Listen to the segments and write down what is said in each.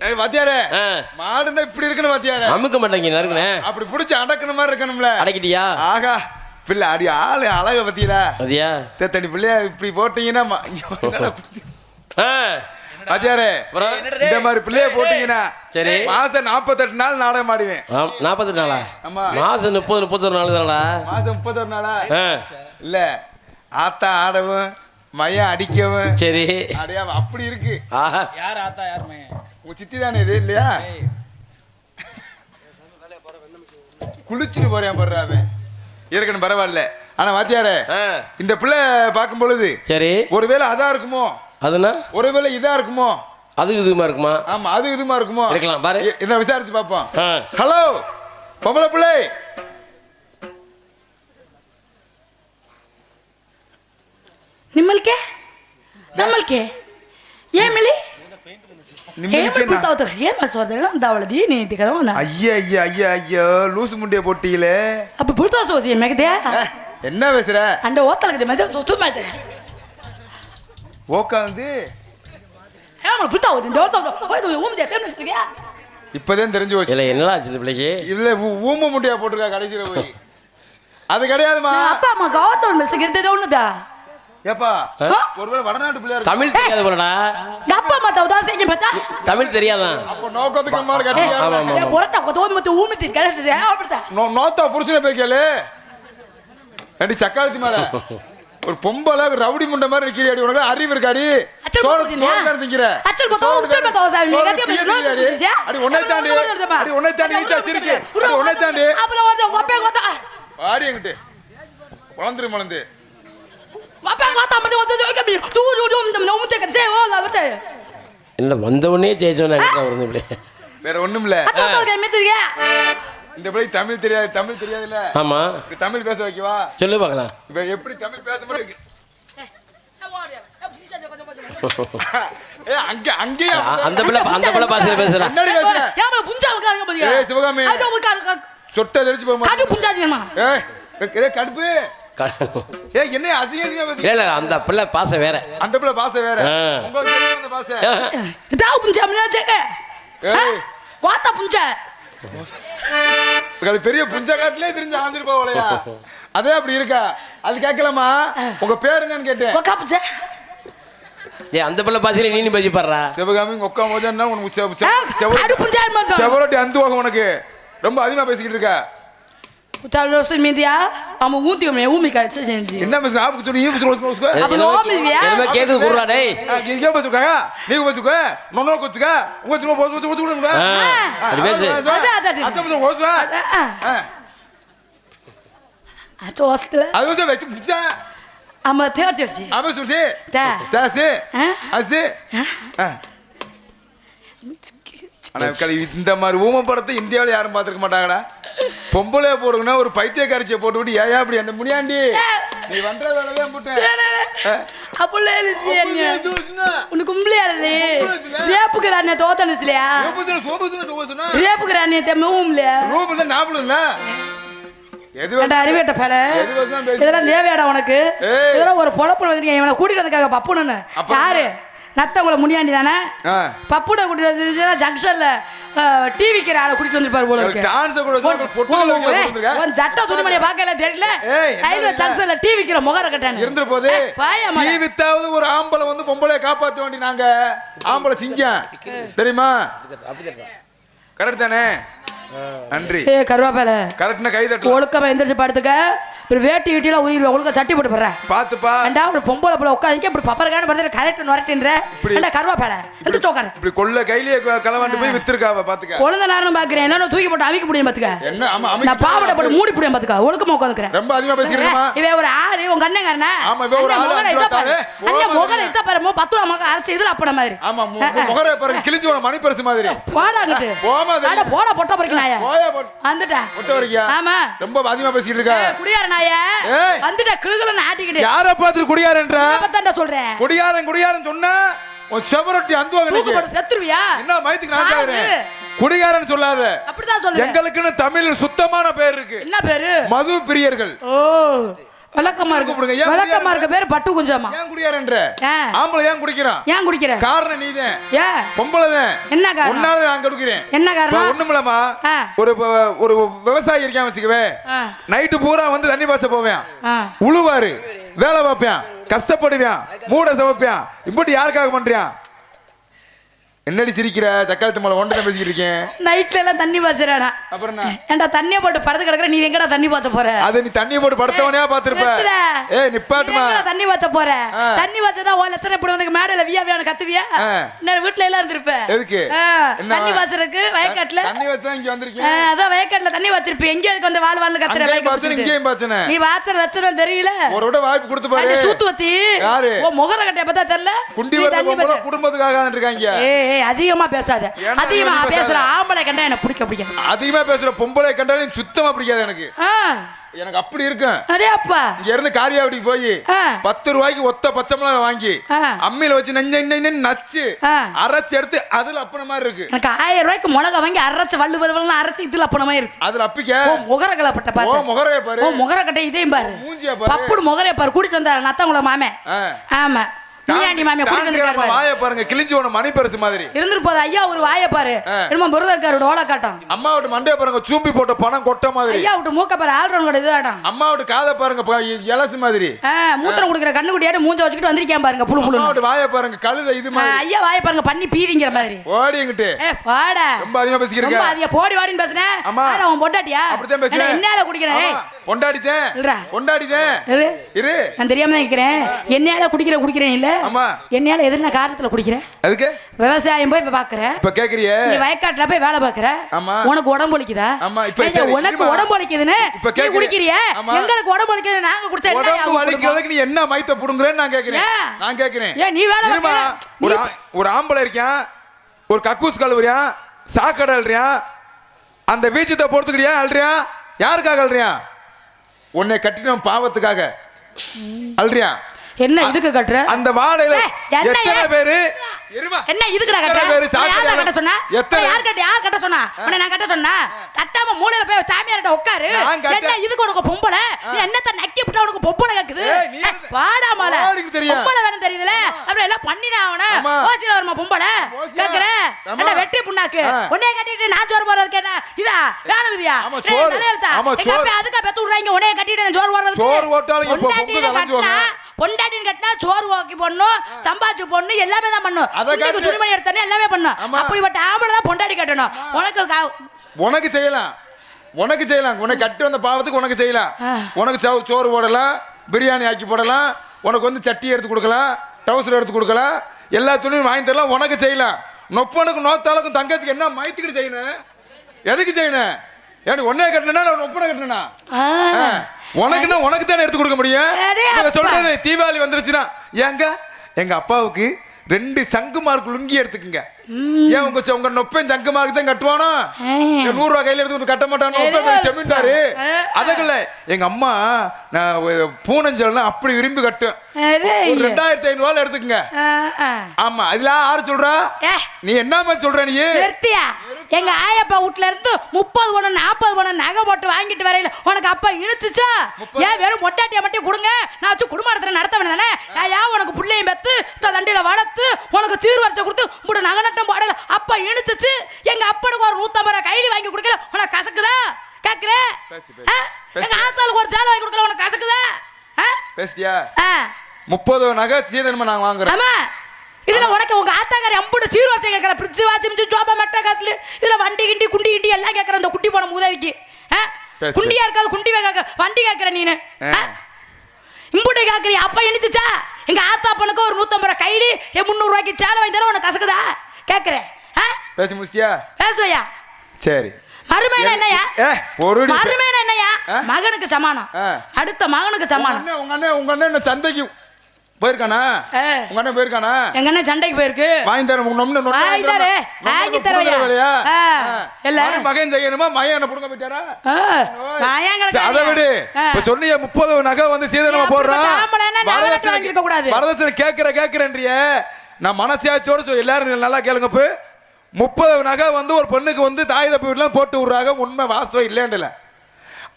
ஏய் வாத்தியாரே ஆ. மாடுன்னா இப்படி இருக்கணும் வாத்தியாரே. அமுக்க மாட்டேங்க நறுக்குனே. அப்படி பிடிச்சி அடக்குன மாதிரி இருக்கணும்ல. அடக்கிட்டியா? ஆகா பிள்ளை அடி ஆளு அழக பத்தியலா. அதியா தனி பிள்ளைய இப்படி போட்டீங்கன்னா வாத்தியாரே இந்த மாதிரி பிள்ளைய போட்டீங்கன்னா சரி. மாசம் நாற்பத்தெட்டு நாள் நாடகம் ஆடுவேன். நாற்பத்தெட்டு நாளா? ஆமா. மாசம் முப்பது முப்பத்தொரு நாள் தானடா மாசம் முப்பத்தொரு நாளா? ஆ. இல்ல ஆத்தா ஆடவும் மையம் அடிக்கவும் சரி. அடையா அப்படி இருக்கு. ஆஹா. யார் ஆத்தா யார் மையன் உங்க சித்தி தானே இது இல்லையா? குளிச்சுட்டு போறேன் போடுற அவன். இருக்கணும் பரவாயில்ல. ஆனா வாத்தியாரே இந்த பிள்ளை பார்க்கும் பொழுது சரி. ஒருவேளை அதா இருக்குமோ? அதுனா? ஒருவேளை இதா இருக்குமோ? அது இதுமா இருக்குமா? ஆமா அது இதுமா இருக்குமோ? இருக்கலாம், பாரு. என்ன விசாரிச்சு பார்ப்போம். ஹலோ பொம்பளை பிள்ளை. ஐயோ லூசு முண்டிய போட்டீங்களே ಅಪ್ಪ ಬಿಡ್ತಾವ ಸೋಸಿ ಮೆಗದೆ ஏ, என்ன பேசுற ಅಂಡ ಓದ್ತಲಗದೆ ಮತ್ತೆ ಸುತ್ತು ಮಾಡ್ತಾರೆ உக்காந்து ಏಮಲ್ ಬಿಡ್ತಾವ ಹೋದಿಂದ ಓದ್ತಾವ ಹೋಯ್ತು ಉಮ್ದೆ ತೆಮ್ನಿಸ್ಲಿಗೆ இப்பதான் தெரிஞ்சு போச்சு இல்லை என்னடா ஆச்சு இந்த பிள்ளைக்கு இதுல ஊ- ஊம முண்டியா போட்டிருக்கா கடைசியில போய் அது கிடையாதுமா ಅಪ್ಪ ಅಮ್ಮ ಗಾವತ್ತ ಮೆಸ್ಸಿಗೆ ಇರ್ತದೆ ಉಣ್ಣದ ஏப்பா ஒருவேளை வடநாட்டு பிள்ளையா தமிழ் தெரியாது போலடா. அப்பா மாத்த உதாசைக்கு பார்த்தா? தமிழ் தெரியாதான். அப்ப நோக்கத்துக்கு மாறு கட்டி ஆமா ஆமா பொரட்ட கொத்தோம் மத்த ஊமித்தி கலசு அப்படிதா நோ நோத்தா புருஷனை பேக்கலே ஒரு ரவுடி முண்ட மாதிரி நிக்கிறியாடி உனக்கு அறிவு இருக்காடி சோறு திங்கிற. அச்சல் பத்தோ உச்சல் பத்தோ சாமி நெகட்டிவ் நோக்கி அப்புறம் கொத்தா ஆடி என்கிட்ட. வளந்துரு மலந்து என்ன வந்தவனே ஜெயிச்சோன்னு வருது இப்படி? வேற ஒண்ணும் இல்ல இந்த பிள்ளை தமிழ் தெரியாது தமிழ் தெரியாதுல்ல. ஆமா. தமிழ் பேச வைக்கவா? சொல்லு பார்க்கலாம். இப்போ எப்படி தமிழ் பேச முடியும்? அந்த பிள்ளை அந்த பிள்ளை பாசையில பேசுறான் சிவகாமி. சொட்டை தெரிச்சு போக மாட்டேன் கடுப்பு. ஏ என்ன அசிங்க அசிங்க இல்ல அந்த பிள்ளை பாச வேற. அந்த பிள்ளை பாச வேற. உங்க அந்த பாச. இதாவு புஞ்சா மினாச்சக்க ஏய். வாத்தா பெரிய புஞ்சா காட்டிலே தெரிஞ்சு ஆந்திரு போவலையா அதே அப்படி இருக்கா? அது கேட்கலாமா? உங்க பேர் என்னன்னு கேட்டேன். ஒக்கா புஞ்சா. ஏ அந்த பிள்ளை பாசில நீ பேசி பாடுறா சிவகாமி ஒக்கா மோஜா உனக்கு செவரட்டி அந்த உனக்கு. ரொம்ப அதிகமா பேசிக்கிட்டு இருக்க. Utalolo sio media amu unti ume umi ka sasa ndio. Ndio msika hapo kutuni hivi sio sio sio. Hapo no umi ya. Ndio mkezo kurra dai. Ndio msika ka. Ndio msika. Nono kutuka. Uwe sio bozo bozo bozo. Ah. Alibese. Hata hata. Hata msika bozo. Ah. Hata wasla. Ayose vetu puta. Ama teaterci. Ama suje. Ta. Ta se. Ah. Ase. Ah. ஆனா இந்த மாதிரி ஊம படத்தை இந்தியாவில் யாரும் பார்த்துருக்க மாட்டாங்கடா பொம்பளை போறவங்கன்னா ஒரு பைத்தியக்காரச்சியை போட்டு விட்டு ஏயா அப்படி? அந்த முனியாண்டி நீ வந்த வேலையே போட்டேன் அப்பளே இல்லையா உனக்கு கும்பலையா இல்லையே? ரேப்புக்கு ராணியா தோத்தனஸ்லையா ரேப்புக்கு ராணியா தெம்ம ஊம்லையா ரூபு தான் நாமளும்ல அறிவேட்ட உனக்கு? இதெல்லாம் ஒரு பொழப்பு வந்துருக்கேன் இவனை கூட்டிட்டு வந்திருக்காங்க பப்புன்னு. யாரு? நத்தவங்கள முனியாண்டி தானே. பப்புட கூட்டிட்டு ஜங்ஷன்ல டிவிக்கிற ஆளை கூட்டிட்டு வந்திருப்பாரு போல இருக்கு. டான்ஸை கூட. உன் சட்ட துணிமணியை பார்க்கல தெரியல. ரயில்வே? ஜங்ஷன்ல டிவி விக்கிற முகர கட்டானு. இருந்துற போது டீ வித்தாவது ஒரு ஆம்பளை வந்து பொம்பளைய காப்பாத்த வேண்டி நாங்க ஆம்பளை சிங்கம் தெரியுமா? கரெக்ட் தானே? நன்றி. ஏ கருவாப்பேல. கரெக்ட்னா கை தட்டலாம் ஒழுக்கமா எந்திரிச்சு படுத்துக்க. இப்படி வேட்டி வீட்டில உயிர் ஒழுங்கா சட்டி போட்டு போடுற பாத்துப்பா ஏண்டா ஒரு பொம்பளை புள்ள உட்காந்து இப்படி பப்பரக்கான படுத்து கரெக்ட் நுரட்டின்ற. ஏண்டா கருவாப்பேல? எந்திரிச்சு உட்காரு. இப்படி கொள்ள கையிலேயே க- களவாண்டு போய் வித்துருக்காவ பாத்துக்க குழந்தை நேரம் பாக்குறேன் என்ன தூக்கி போட்டு அவிக்க முடியும் பாத்துக்க என்ன ஆமா நான் பாவடை போட்டு மூடி புடியும் பாத்துக்க ஒழுக்கமா உட்காந்துக்கிறேன். ரொம்ப அதிகமா பேசிக்கிறேமா இவன் ஒரு ஆளு உங்க அண்ணங்காரனா ஆமா, இவன் ஒரு ஆளு, அஞ்சு ரூபா தாரு. அண்ணன் முகர இத்த பாரு. பத்து ரூபா மக அரைச்சு இதுல அப்பட மாதிரி. ஆமா மு- மு- முகர பாருங்க கிழிஞ்சு போன மணி பரிசு மாதிரி போடாங்கிட்டு போமா. அட போட பொட்ட பறிக்க நாயா. வந்துட்டா. வரைக்கியா ஆமா. ரொம்ப அதிகமா பேசிக்கிட்டு இருக்கா? குடியார நாயா. வந்துட்டா கிளுகள ஆட்டிக்கிட்டு. யார பார்த்து குடியாரன்ற பத்தாண்டா சொல்றேன் குடியாரன் குடியாரன் சொன்னா உன் செவரொட்டி அந்துவாங்க நீங்க போட்டு செத்துருவியா? என்ன மயத்துக்கு நான் சாவு. சாகுறேன் குடிகாரன் சொல்லாத. அப்படிதான் சொல்லுவேன். எங்களுக்குன்னு தமிழில் சுத்தமான பேர் இருக்கு. என்ன பேரு? மது பிரியர்கள் ஓ. விளக்கமா இருக்கு. கூப்பிடுங்க. ஏன் விளக்கமா இருக்க பேர் பட்டு குஞ்சமா. ஏன் குடியாரன்ற? ஆம்பளை ஏன் குடிக்கிறான் ஏன் குடிக்கிற? காரணம் நீதான். ஏன் பொம்பளை என்ன காரணம்? ஒன்னால நான் கொடுக்கிறேன். என்ன காரணம்? ஒண்ணுமில்லமா. ஒரு ஒரு விவசாயி இருக்கான் வச்சுக்கவே. நைட்டு பூரா வந்து தண்ணி பாய்ச்ச போவேன். உழுவாரு. வேலை பார்ப்பேன். கஷ்டப்படுவேன். மூட சமைப்பேன் இப்படி யாருக்காக பண்றியான் என்னடி சிரிக்கிற? சக்காத்து மலை ஒன்று பேசிக்கிட்டு இருக்கேன். நைட்ல எல்லாம் தண்ணி பாய்ச்சறானா? அப்புறம் ஏன்டா தண்ணியை போட்டு படுத்து கிடக்குற? நீ எங்கடா தண்ணி பாய்ச்ச போற? அது நீ தண்ணியை போட்டு படுத்தவனையா பாத்திருப்ப. ஏ நிப்பாட்டுமா? தண்ணி பாய்ச்ச போற. தண்ணி பாய்ச்சதா உன் லட்சணம் இப்படி வந்து மேடையில வியா வியான்னு கத்துவியா. நான் வீட்டுல எல்லாம் இருந்திருப்ப? எதுக்கு? தண்ணி பாய்ச்சறதுக்கு வயக்காட்டுல? தண்ணி வச்சா இங்க ஆ, வந்திருக்கேன் அதான் வயக்காட்டுல தண்ணி வச்சிருப்ப எங்க அதுக்கு வந்து வாழ் வாழ்னு கத்துற அங்கேயும் வயக்க பாய்ச்சன பிடிச்சிட்டு. இங்கேயும் பாய்ச்சன நீ பாத்துற லட்சணம் தெரியல. ஒரு விட வாய்ப்பு கொடுத்து பாரு. சூத்து வத்தி யாரு? ஓ முகர கட்டைய பார்த்தா தெரியல? குண்டி தண்ணி. குடும்பத்துக்காக இருக்காங்க. ஏய் ஏய், அதிகமா பேசாத. அதிகமா பேசுற? ஆம்பளை கண்டா எனக்கு பிடிக்க பிடிக்காது. அதிகமா பேசுற பொம்பளை கண்டாலும் சுத்தமா பிடிக்காது எனக்கு. எனக்கு அப்படி இருக்கும் அடே அப்பா. இங்க இருந்து காரியாவடிக்கு போய். பத்து ரூபாய்க்கு ஒத்த பச்சை மிளகாய் வாங்கி. அம்மியில வச்சு நெஞ்ச நச்சு. அரைச்சு எடுத்து அதுல அப்பன மாதிரி இருக்கு. எனக்கு ஆயிரம் ரூபாய்க்கு மிளகா வாங்கி அரைச்சு வள்ளு வலுவலாம் அரைச்சு இதுல அப்பனமா இருக்கு. அதுல அப்பிக்க? முகர கலப்பட்ட பாரு. முகரைய பாரு. முகர கட்டை இதையும் பாரு. மூஞ்சிய பாரு. பப்புடு முகரைய பாரு. கூட்டிட்டு வந்தாரு நத்தங்குள மாமே. ஆமா. நீயாண்டி மாமே கூட்டிட்டு. வாயை பாருங்க கிழிஞ்சு போன மணி பரிசு மாதிரி. இருந்துட்டு போது ஐயா ஒரு வாயை பாரு. என்னமோ முருதக்காரோட ஓலை காட்டம் அம்மாவோட மண்டைய பாருங்க சூம்பி போட்ட பணம் கொட்ட மாதிரி. ஐயா விட்டு மூக்க பாரு ஆல்ரவுண்டோட இது ஆட்டம் அம்மாவோட காதை பாருங்க இலசு மாதிரி. மூத்திரம் குடுக்குற கண்ணு குட்டியாட்டு மூஞ்ச வச்சுக்கிட்டு வந்திருக்கேன் பாருங்க புழு புழு அம்மாவோட வாயை பாருங்க கழுத இது மாதிரி. ஐயா வாயை பாருங்க பண்ணி பீதிங்கிற மாதிரி. ஓடி எங்கிட்டு? ஏ பாடா ரொம்ப அதிகமா பேசிக்கிறீங்க ரொம்ப அதிக போடி வாடின்னு பேசுனேன் அம்மா. அவன் பொண்டாட்டியா? அப்படித்தான் பேசுவேன். என்னால குடிக்கிறேன்? இல்லடா. பொண்டாடித்தேன் இரு. இரு. நான் தெரியாம தான் நிக்கிறேன் என்னையால குடிக்கிற குடிக்கிறேன் இல்ல? ஆமா. என்னையால எதுன காரணத்துல குடிக்கிறேன் அதுக்கு விவசாயம் போய் இப்ப பாக்குற இப்ப கேக்குறியே நீ வயக்காட்டுல போய் வேலை பாக்குற ஆமா. உனக்கு உடம்பு வலிக்குதா உனக்கு. உடம்பு வலிக்குதுன்னு இப்ப. குடிக்கிறிய. எங்களுக்கு உடம்பு வலிக்குது நாங்க குடிச்சா உடம்பு? வலிக்கிறதுக்கு நீ என்ன மைத்த புடுங்குறேன்னு நான் கேக்குறேன்? நான் கேக்குறேன் ஏன் நீ வேலை? ஒரு ஒரு ஆம்பளை இருக்கான் ஒரு கக்கூஸ் கழுவுறியான் சாக்கடை அல்றியான் அந்த வீச்சத்தை பொறுத்துக்கிறியா அல்றியா யாருக்காக அல்றியான் உன்னை கட்டினோம் பாவத்துக்காக அல்றியான் என்ன இதுக்கு கட்டுற? அந்த என்ன எத்தனை ஏன்? பேரு? இருமா என்ன இதுக்குடா எத்தனை கட்ட சாக்கடையில- கட்ட சொன்னா? யார் கட்ட யார் கட்ட சொன்னா? உன்னை நான் கட்ட சொன்னா? கட்டாம மூலையில போய் சாமியார்ட்ட உட்காரு. கட்ட- என்ன இதுக்கு உனக்கு பொம்பளை? நீ என்னத்த நக்கி விட்டா உனக்கு பொம்பளை கேக்குது? வாடா மால. பொம்பளை வேணும் தெரியுதுல? அப்புறம் எல்லாம் பண்ணிதான் ஆகணும். ஆமா. ஓசில வருமா பொம்பளை? கேக்குற. என்ன வெட்டி புண்ணாக்கு. உன்னைய கட்டிட்டு நான் ஜோர் போறது என்ன? இதா? வேணும் விதியா? ஆமா, டேய், சோறு. தலையெழுத்தா? ஆமா, எங்க. அப்பா அதுக்கா பெத்து விடுறாங்க உன்னைய கட்டிட்டு நான் ஜோர் போட்டாலும் இப்ப பொண்டாட்டின்னு பொம்பளை. பொண்டாட்டின்னு கட்டினா சோறு ஓக்கி போடணும் சம்பாதிச்சு போடணும் எல்லாமே தான் பண்ணும் அதை குண்டிக்கு காட்டு. துணிமணி எடுத்தோன்னே எல்லாமே பண்ணும். அப்படிப்பட்ட ஆம்பளை தான் பொண்டாட்டி கட்டணும். உனக்கு உனக்கு செய்யலாம். உனக்கு செய்யலாம். உனக்கு கட்டி வந்த பாவத்துக்கு உனக்கு செய்யலாம். உனக்கு சோறு போடலாம் பிரியாணி ஆக்கி போடலாம் உனக்கு வந்து சட்டி எடுத்து கொடுக்கலாம் டவுசர் எடுத்து கொடுக்கலாம் எல்லா துணியும் வாங்கி தரலாம் உனக்கு செய்யலாம். நொப்பனுக்கும் நோத்தாளுக்கும் தங்கச்சிக்கு என்ன மைத்துக்கிட்டு செய்யணும்? எதுக்கு செய்யணும்? உன்னைய கட்டினா நான் நொப்பனை கட்டினா ஆ. உனக்குன்னா உனக்கு தானே எடுத்து கொடுக்க முடியும். சொல்றது தீபாவளி வந்துருச்சுன்னா ஏங்க எங்க அப்பாவுக்கு ரெண்டு சங்கு மார்க் லுங்கி எடுத்துக்குங்க ஏன் உங்க உங்க நொப்பன் சங்கு மார்க் தான் கட்டுவானோ நூறு ரூபாய் கையில எடுத்து கட்ட மாட்டானோ? செமிட்டாரு. அதுக்குள்ள எங்க அம்மா நான் பூனஞ்சல்னா அப்படி விரும்பி கட்டும் ரெண்டாயிரத்தி ஐநூறு ரூபாய் எடுத்துக்கங்க. ஆமா இதெல்லாம் யாரு சொல்றா? நீ என்ன மாதிரி சொல்ற நீ? நிறுத்தியா? எங்க ஆயப்பா வீட்ல இருந்து முப்பது பணம் நாற்பது பணம் நகை போட்டு வாங்கிட்டு வரையில உனக்கு அப்பா இழுத்துச்சா ஏன் வெறும் மொட்டாட்டியை மட்டும் கொடுங்க? நான் வச்சு குடும்ப நடத்துற நடத்த வேண்டானே ஏயா உனக்கு புள்ளையும் பெத்து தண்டியில வளர்த்து உனக்கு சீர் வரிசை கொடுத்து முடி நகை நட்டம் பாடல. அப்பா இழுத்துச்சு எங்க அப்பனுக்கு ஒரு நூத்தம்பது ரூபாய் கைலி வாங்கி கொடுக்கல. உனக்கு கசக்குதா? கேக்குற. எங்க ஆத்தாளுக்கு ஒரு சேலை வாங்கி கொடுக்கல. உனக்கு கசக்குதா? பேசிட்டியா. முப்பது நகை சீதனமா நாங்க வாங்குறோம். ஆமா. இதுல உனக்கு உங்க ஆத்தாக்காரி அம்புட்டு சீர் வச்சு கேட்கற பிரிட்ஜ் வாட்சி ஜோபா மெட்ட காத்துல இதுல வண்டி கிண்டி குண்டி கிண்டி எல்லாம் கேட்கற அந்த குட்டி போன உதவிக்கு. குண்டியா இருக்காது குண்டி கேட்க வண்டி கேட்கற நீனு. இம்புட்டை கேட்கறி அப்பா இனிச்சுச்சா எங்க ஆத்தா பொண்ணுக்கு ஒரு நூத்தம்பது ரூபாய் கைலி முந்நூறு ரூபாய்க்கு சேலை வாங்கி தர உனக்கு கசக்குதா? கேட்கறேன் ஆ? பேசி முடிச்சியா பேசுவையா? சரி. மருமைனா என்னையா? ஏ பொருடி. மருமைனா என்னையா? மகனுக்கு சமானம். அடுத்த மகனுக்கு சமானம். உங்க அண்ணன் உங்க அண்ணன் சந்தைக்கு போயிருக்கானா. உங்க அண்ணன் போயிருக்கானா? எங்க அண்ணன் சண்டைக்கு போயிருக்கு. வாங்கி தரேன் உங்க நொம்னு வாங்கி தரேன். வாங்கி தருவையா? இல்ல. மகன் செய்யணுமா? மகன் என்ன புடுங்க போயிட்டாரா? கிடக்குறேன்? அதை விடு. இப்ப சொன்னிய முப்பது நகை வந்து சீதனமா போடுறான். வரதட்சணை வாங்கியிருக்க கூடாது. நான் மனசாட்சியோட சொல் எல்லாரும் நல்லா கேளுங்க இப்போ முப்பது நகை வந்து ஒரு பெண்ணுக்கு வந்து தாய் தப்பு வீட்டுலாம் போட்டு விடுறாங்க. உண்மை வாஸ்தவம் இல்லைன்றல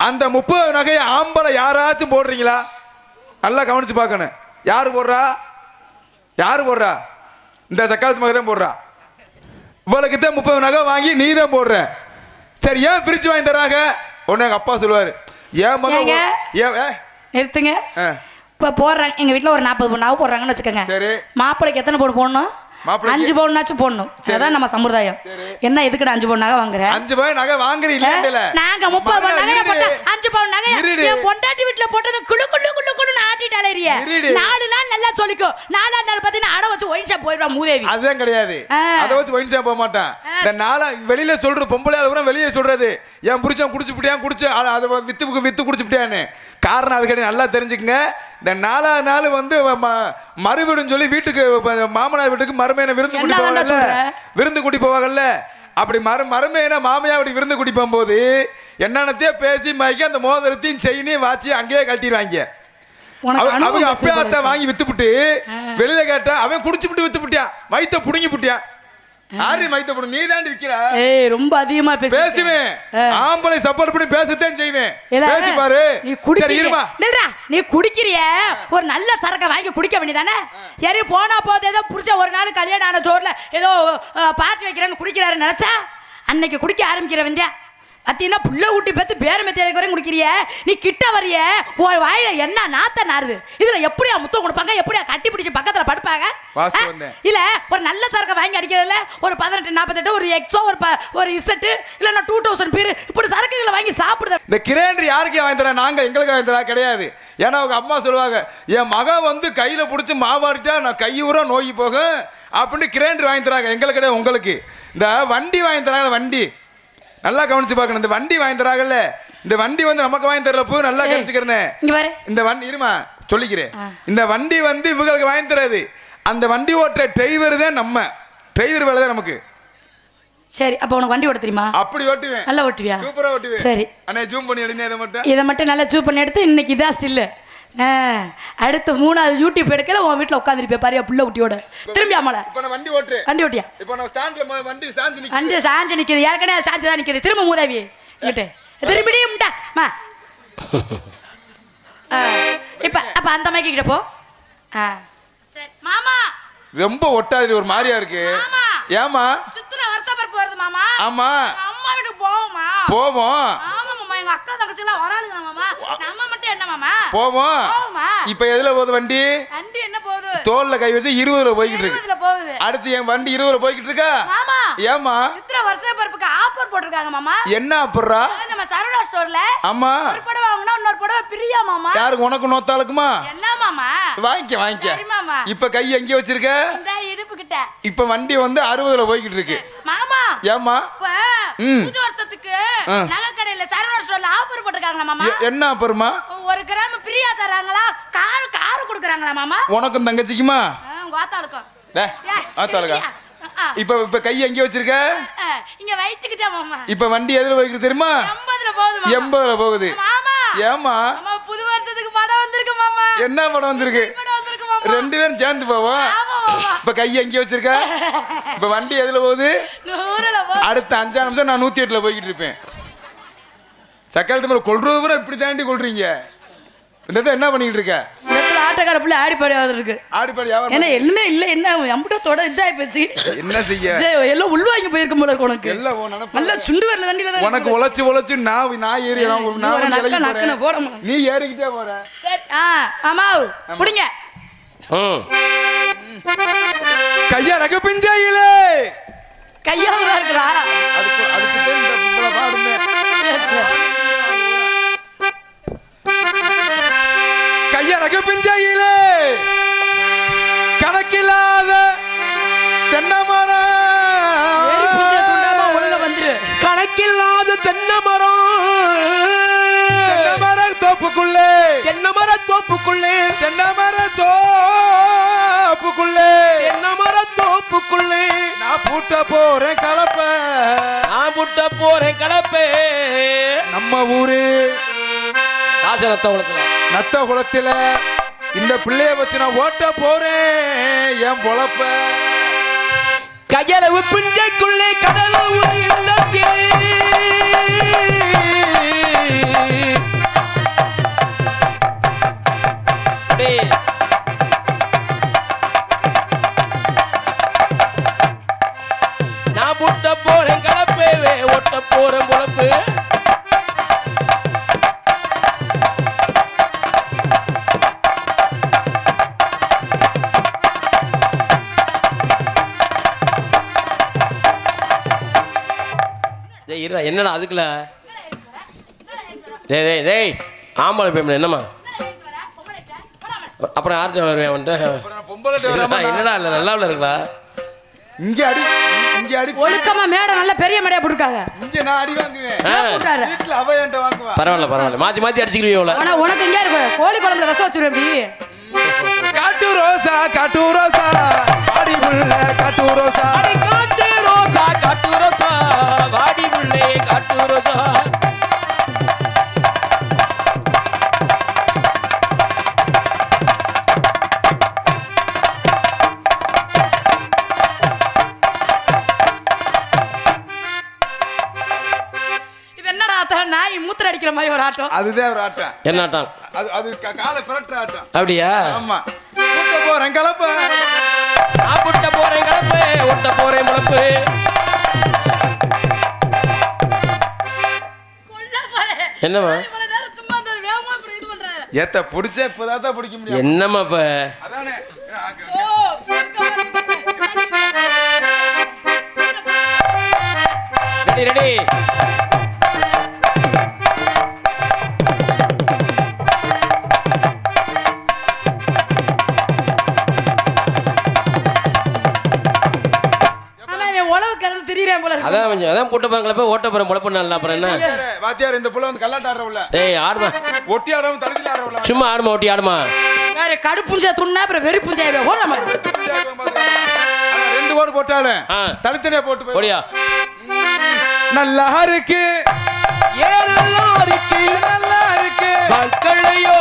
அந்த முப்பது நகையை ஆம்பளை யாராச்சும் போடுறீங்களா? நல்லா கவனிச்சு பார்க்கணும். யார் போடுறா? யார் போடுறா? இந்த சக்காலத்து மகன் தான் போடுறா. இவளுக்கு தான் முப்பது நகை வாங்கி நீ தான் போடுற. சரி ஏன் பிரிச்சு வாங்கி தராங்க? உடனே எங்க அப்பா சொல்லுவாரு ஏன் மகன்? ஏன்? நிறுத்துங்க. இப்போ போடுறாங்க. எங்கள் வீட்டில் ஒரு நாற்பது பொண்ணாவும் போடுறாங்கன்னு வச்சுக்கோங்க. சரி. மாப்பிள்ளைக்கு எத்தனை பவுன் போடணும்? அஞ்சு பவுன்னாச்சும் போடணும். அதான் நம்ம சம்பிரதாயம். என்ன எதுக்குடா அஞ்சு பவுன் நகை வாங்குற? அஞ்சு பவுன் நகை வாங்குறீ இல்ல நாங்க முப்பது பவுன் நகையை போட்டா அஞ்சு பவுன் நகையை. என் பொண்டாட்டி வீட்டுல போட்டது குளு குளு குளு குளுன்னு ஆட்டிட்டு அலையறிய. இருடி. நாலு நாள் நல்லா சொல்லிக்கோ. நாலாவது நாள் பார்த்தீங்கன்னா அடை வச்சு ஒயின் ஷாப் போயிடுவா மூதேவி. அதுதான் கிடையாது. அதை வச்சு ஒயின் ஷாப் போக மாட்டான். இந்த நாளா வெளியில சொல்ற பொம்பளை ஆளுப்புறம் வெளியே சொல்றது. என் புருஷன் குடிச்சு விட்டியான் குடிச்சு அத- வித்து வித்து குடிச்சு விட்டியான்னு காரணம் அது கிடையாது. நல்லா தெரிஞ்சுக்கங்க. இந்த நாலாவது நாள் வந்து ம- மறுவீடுன்னு சொல்லி வீட்டுக்கு மாமனார் வீட்டுக்கு மருமையனை விருந்து கூட்டி போவாங்கல்ல? விருந்து கூட்டி போவாங்கல்ல? அப்படி மறு மருமையனை மாமியா அப்படி விருந்து கூட்டி போகும்போது என்னென்னத்தையோ பேசி மயக்கி அந்த மோதிரத்தையும் செயினையும் வாச்சி அங்கேயே கழட்டிடுவாங்க. அவங்க அனுபவம் அப்பயே பேசுறது அத்தை வாங்கி வித்துப்புட்டு வெளியில கேட்டா அவன் குடிச்சு விட்டு வித்து புட்டியா வயித்த புடுங்கி புட்டியா வயித்த புடுங்க நீ தாண்டி விக்கிற ஏய் ரொம்ப அதிகமா பேசு பேசுவேன் ஆம்பளை சப்போர்ட் பண்ணி பேசத்தான் செய்வேன். பேசி பாரு. நீ இருமா. நில்றா நீ குடிக்கிறிய. ஒரு நல்ல சரக்க வாங்கி குடிக்க வேண்டியதானே? சரி போனா போது ஏதோ புடிச்ச ஒரு நாள் கல்யாணம் ஆன சோறுல ஏதோ பார்ட்டி வைக்கிறேன்னு குடிக்கிறாரு நினைச்சா அன்னைக்கு குடிக்க ஆரம்பிக்கிற வந்தியா? பார்த்தீங்கன்னா புள்ள ஊட்டி பார்த்து பேரம் மெத்தி வரைக்கும் குடிக்கிறிய? நீ கிட்ட வரிய உன் வாயில என்ன நாத்த நாருது இதுல எப்படியா முத்தம் கொடுப்பாங்க? எப்படியா கட்டி பிடிச்சி பக்கத்துல படுப்பாங்க. இல்ல ஒரு நல்ல சரக்கை வாங்கி அடிக்கிறதுல ஒரு பதினெட்டு நாற்பத்தெட்டு ஒரு எக்ஸோ ஒரு ஒரு இசட்டு இல்லைன்னா டூ தௌசண்ட் பேர். இப்படி சரக்குகளை வாங்கி சாப்பிடுத. இந்த கிரேண்டர் யாருக்கு வாங்கி தரா? நாங்க எங்களுக்கு வாங்கி தரா? கிடையாது. ஏன்னா அவங்க அம்மா சொல்லுவாங்க என் மகன் வந்து கையில பிடிச்சி மாவாடிட்டா நான் கையூரா நோய் போகும். அப்படின்னு கிரேண்டர் வாங்கி தராங்க. எங்களுக்கு கிடையாது உங்களுக்கு. இந்த வண்டி வாங்கி தராங்க வண்டி. நல்லா கவனிச்சு பார்க்கணும். இந்த வண்டி வாங்கி தராங்கல்ல. இந்த வண்டி வந்து நமக்கு வாங்கி தரப்போ நல்லா கவனிச்சுக்கிறேன். இந்த வண்டி இருமா சொல்லிக்கிறேன். இந்த வண்டி வந்து இவங்களுக்கு வாங்கி தராது. அந்த வண்டி ஓட்டுற டிரைவர் தான் நம்ம. டிரைவர் வேலை தான் நமக்கு. சரி அப்போ உனக்கு வண்டி ஓட்ட தெரியுமா? அப்படி ஓட்டுவேன். நல்லா ஓட்டுவியா? சூப்பரா ஓட்டுவேன். சரி. அண்ணே ஜூம் பண்ணி எடுங்க இதை மட்டும். இதை மட்டும் நல்லா சூப் பண்ணி எடுத்து இன்னைக்கு இதான் ஸ்டில்லு அடுத்து மூணாவது யூடியூப் எடுக்கல உன் வீட்டில் உட்காந்துருப்பேன் பாரியா புள்ள குட்டியோட. திரும்பி நான் வண்டி ஓட்டுறேன். வண்டி ஓட்டியா? இப்போ நான் ஸ்டாண்ட்ல வண்டி சாஞ்சு நிக்க அஞ்சு சாஞ்சு நிற்கிது ஏற்கனவே சாஞ்சு தான் நிற்கிது திரும்ப மூதாவி இங்கிட்டு. திரும்பிடியே முட்டா மா. இப்போ அப்போ அந்த மைக்கு கிட்ட போ. ஆ. சரி மாமா. ரொம்ப ஒட்டாது ஒரு மாதிரியா இருக்கு. ஆமா. ஏமா சுத்துற வருஷம் வருது மாமா. ஆமா. அம்மா வீட்டுக்கு போவோமா. போவோம் ஆமா மாமா எங்க அக்கா தங்கச்சி எல்லாம் வராளுங்க மாமா. நம்ம மட்டும் என்ன மாமா? போவோம்? இப்போ எதுல போகுது வண்டி? வண்டி என்ன போகுது? தோல்ல கை வச்சு இருபதுல போய்கிட்டு இருக்கு. போகுது. அடுத்து என் வண்டி இருபதுல போய்கிட்டு இருக்கா? மாமா ஏமா சித்திர வருஷ பிறப்புக்கு ஆஃபர் போட்டிருக்காங்க மாமா. என்ன அதாவது நம்ம சரவணா ஸ்டோர்ல ஆமா ஒரு புடவை வாங்கினா இன்னொரு புடவை பிரியா மாமா. யாருக்கு உனக்கு நோத்தாளுக்குமா? என்ன மாமா? வாங்கிக்க வாங்கிக்க. இப்ப கை எங்க வச்சிருக்க? இந்த இடுப்பு கிட்ட இப்ப வண்டி வந்து அறுபதுல போய்கிட்டு இருக்கு. மாமா ஏமா. புது வருஷத்துக்கு ஆ. நகை கடையில சரவணா ஸ்டோர்ல போட்டிருக்காங்களா மாமா? என்ன அப்புறமா ஒரு கிராம் பிரியா தராங்களா? கார் கார் கொடுக்குறாங்களா மாமா? உனக்கும் தங்கச்சிக்குமா? சரியா? ஆ, இப்ப இப்ப கை எங்க வச்சிருக்க? இங்க வைத்துக்கிட்டா மாமா. இப்ப வண்டி எதுல போய்கிட்டு தெரியுமா? எண்பதுல போகுது எண்பதுல போகுது. மாமா. ஏமா மாமா புது வருஷத்துக்கு படம் வந்திருக்கு மாமா. என்ன படம் வந்திருக்கு? வந்திருக்கு மாமா. ரெண்டு பேரும் சேர்ந்து போவோம் இப்ப கை எங்க வச்சிருக்க? இப்ப வண்டி எதுல போகுது? அடுத்த அஞ்சாறு நிமிஷம் நான் நூத்தி எட்டுல போய்கிட்டு இருப்பேன். சக்காலத்து மேல கொள்றது பூரா இப்படி தாண்டி கொள்றீங்க இந்த என்ன பண்ணிக்கிட்டு இருக்க? ஆட்டக்கார பிள்ளை ஆடி பாடி இருக்கு. ஆடி பாடி வியாபாரம் ஏன்னா எதுவுமே இல்ல. என்ன அம்புட்டத்தோட இதாகி போச்சு. என்ன செய்ய? எல்லாம் உள்வாங்கி போயிருக்கும் போல இருக்கு உனக்கு. எல்லாம். நல்லா சுண்டு வரல தண்டியில தான் உனக்கு உழைச்சு உழைச்சு நான் நான் ஏறி நான். போடணும். நீ ஏறிக்கிட்டே போற. சரி ஆ ஆமா புடிங்க. ம் கையா நகை பிஞ்சையிலே. கையால இருக்குதா? அதுக்கு அதுக்கு தான் இந்த இவ்வளவு பாடுமே சரி, சரி. கையா நகை பிஞ்சையிலே. கணக்கில்லாத தென்னை வெறி பூச்சியை மரம் துண்டாம ஒழுங்கா வந்துரு. கணக்கில்லாத தென்னை மரம் தென்னை மர தோப்புக்குள்ளே. தென்னை மர தோப்புக்குள்ளே. தென்னை மர தோப்புக்குள்ளே. தென்னை மர தோப்புக்குள்ளே. நான் பூட்ட போறேன் கலப்ப. நான் முட்ட போறேன் கலப்பே. நம்ம ஊரு. ராஜரத்த உலகத்துல நத்த குளத்துல இந்த பிள்ளைய வச்சு நான் ஓட்ட போறேன். என் பொழப்ப. கையளவு பிஞ்சைக்குள்ளே கடலவு இல்லத்திலே என்னடா அதுக்குள்ள டேய் டேய் டேய் ஆம்பளை பேமெண்ட் என்னம்மா? அப்புறம் யார்கிட்ட வருவேன் வந்துட்டு என்னடா என்னடா இல்லை நல்லா இருக்குடா இங்க அடி இங்க அடி. ஒழுக்கமா மேடை நல்ல பெரிய மேடையா போட்டுருக்காங்க. இங்க நான் அடி வாங்குவேன். வீட்டுல அவ என்கிட்ட வாங்குவா. பரவாயில்ல பரவாயில்ல. மாற்றி மாற்றி அடிச்சுக்கிறீங்கள ஆனா உனக்கு எங்க இருக்கு. கோழி குழம்புல விஷம் வச்சிருவேன் எப்படி காட்டு ரோசா காட்டு ரோசா. பாடி புள்ள காட்டு ரோசா. காட்டு ரோசா காட்டு ரோசா. வாடி புள்ளே ஆட்டம் நாய் மூத்திர அடிக்கிற மாதிரி ஒரு ஆட்டம். அதுதான் ஒரு ஆட்டம். என்னாட்டம் அது அது க- காலை புரட்டுற ஆட்டம். அப்படியா? ஆமா. போறேன் கலப்ப. நான் புட்ட போறேன் கலப்பு. ஒட்ட போறேன் முளப்பு பண்றாரு ஏத்த பிடிச்ச இப்பதான் தான் பிடிக்க முடியும். என்னம்மா இப்ப. Ready ready. போல அதான் கொஞ்சம் அதான் ஓட்ட முளப்பு நல்லா அப்புறம் என்ன? வாத்தியாரே, இந்த புள்ள வந்து கல்லாட்ட ஆடுறவுல ஏய் ஆடுமா? ஒட்டி ஆடவும் தடுக்கல சும்மா ஆடுமா ஒட்டி ஆடுமா? வேற கடுப்புஞ்சா துண்ணா அப்புறம் வெறி புஞ்சா ஓட மாட்டேன் ரெண்டு ஓடு போட்டாலும் ஆ. தனித்தனியா போட்டு போய் ஓடியா? நல்லா இருக்கு. ஏன் நல்லா இருக்கு? நல்லா இருக்கு. மக்களையோ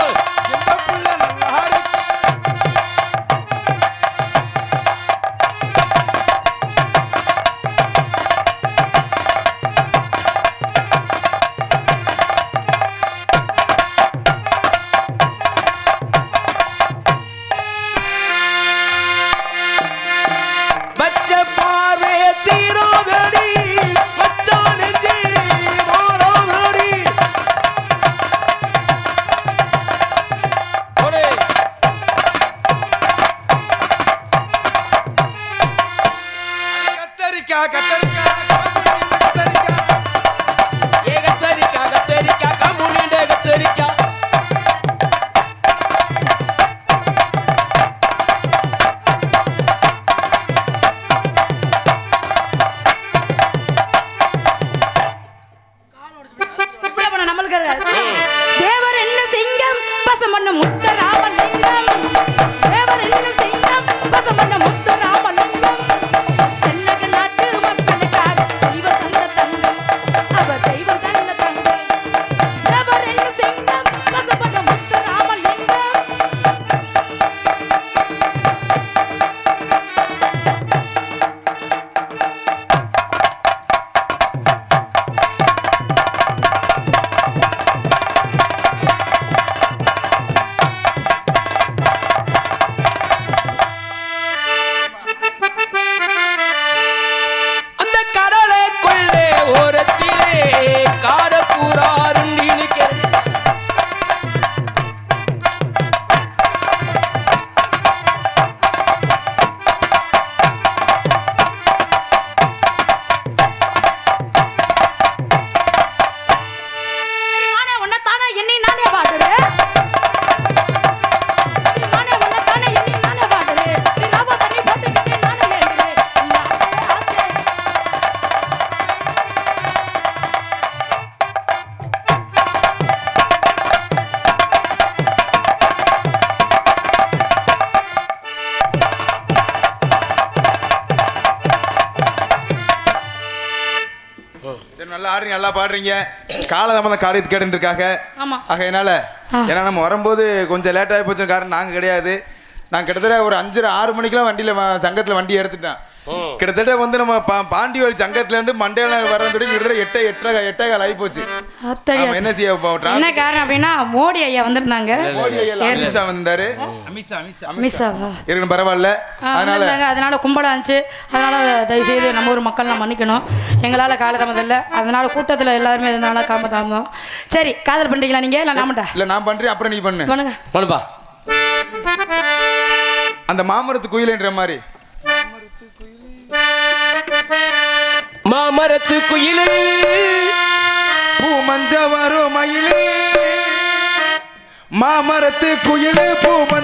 பாடுறீங்க. காலதாமதம் காரியத்து இருக்காங்க ஆமா. ஆகையினால ஏன்னா நம்ம வரும்போது கொஞ்சம் லேட் ஆகி போச்சு காரணம் நாங்கள் கிடையாது. நான் கிட்டத்தட்ட ஒரு அஞ்சரை ஆறு மணிக்கெல்லாம் வண்டியில் சங்கத்தில் வண்டி எடுத்துட்டேன். கிட்டத்தட்ட வந்து நம்ம பா- பாண்டிவழி சங்கத்துலேருந்து மண்டையில வரது கிட்டத்தட்ட எட்டை எட்டரை எட்டே கால் ஆகி போச்சு என்ன செய்ய என்ன காரணம் அப்படின்னா மோடி ஐயா வந்திருந்தாங்க. அமித்ஷா வந்தாரு மிஸ்ஸாவா இருக்கணும் பரவாயில்ல. அதனால அதனால கும்பலாக இருந்துச்சு. அதனால தயவு செய்து நம்ம ஊர் மக்கள்லாம் மன்னிக்கணும். எங்களால் காலதாமதம் இல்லை. அதனால கூட்டத்தில் எல்லாருமே இருந்தனால காமதாமதம் சரி காதல் பண்ணுறீங்களா நீங்கள் இல்லை நாமட்டா இல்ல நான் பண்றேன். அப்புறம் நீ பண்ணு. பண்ணுங்க. பண்ணுப்பா. அந்த மாமரத்து குயிலுன்ற மாதிரி. மாமரத்து குயிலே. பூமஞ்ச வரும் மயிலே. மாமரத்து குயிலே பூம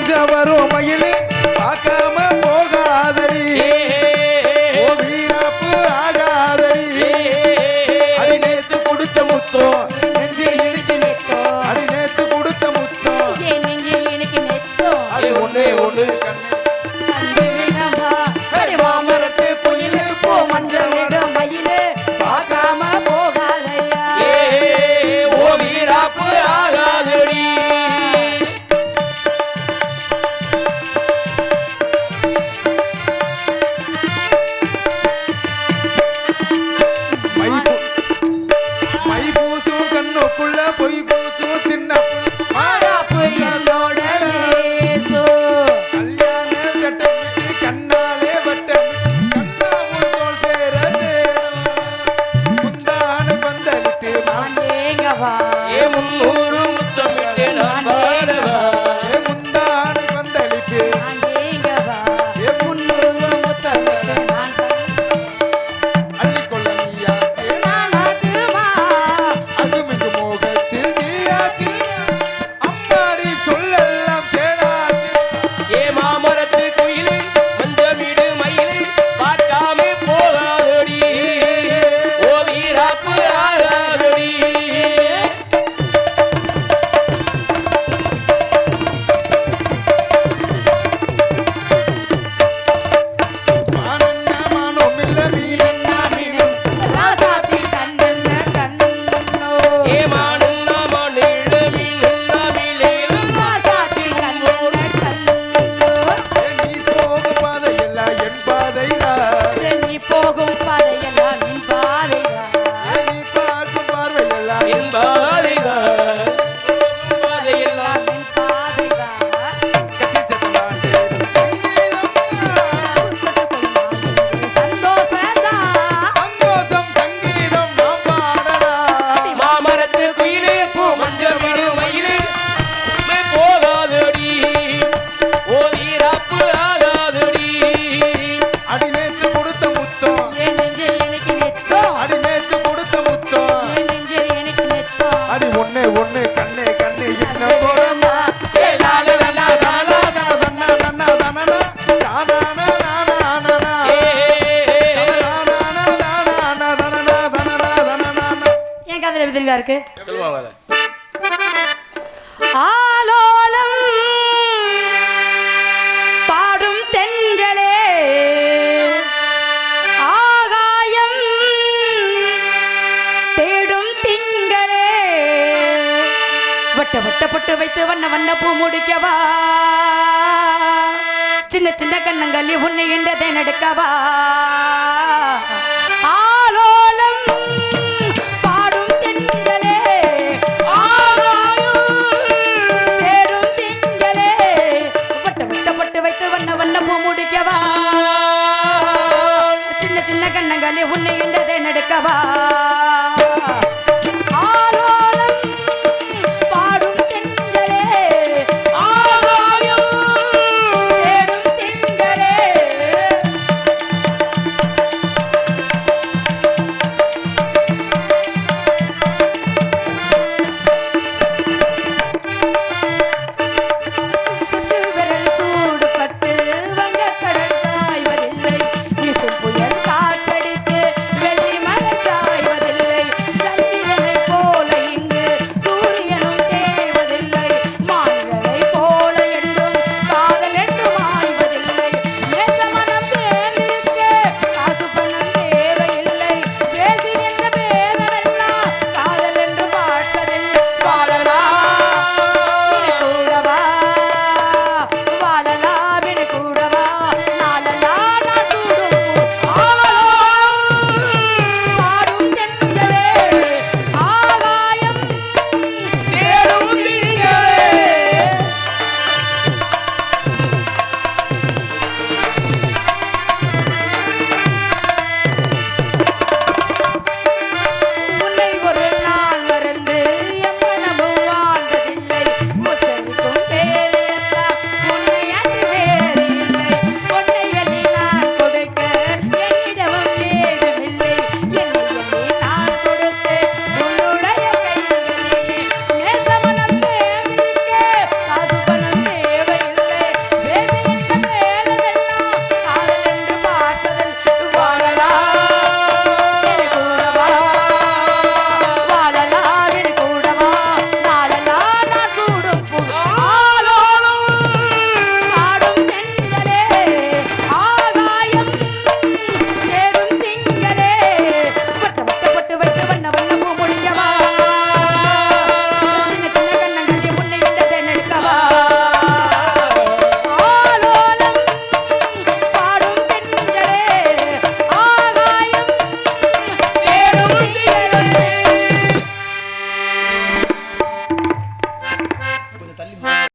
கரெக்டா இருக்கு ஆலோலம் பாடும் தென்றலே. ஆகாயம் தேடும் திங்களே. வட்ட வட்டப்பட்டு வைத்து வண்ண வண்ண பூ முடிக்கவா? சின்ன சின்ன கண்ணங்களி உன்னை இண்டதை நடக்கவா? கனவல்ல முடிக்கவா? சின்ன சின்ன கண்ணங்களே உன்னை இன்றதை நடக்கவா?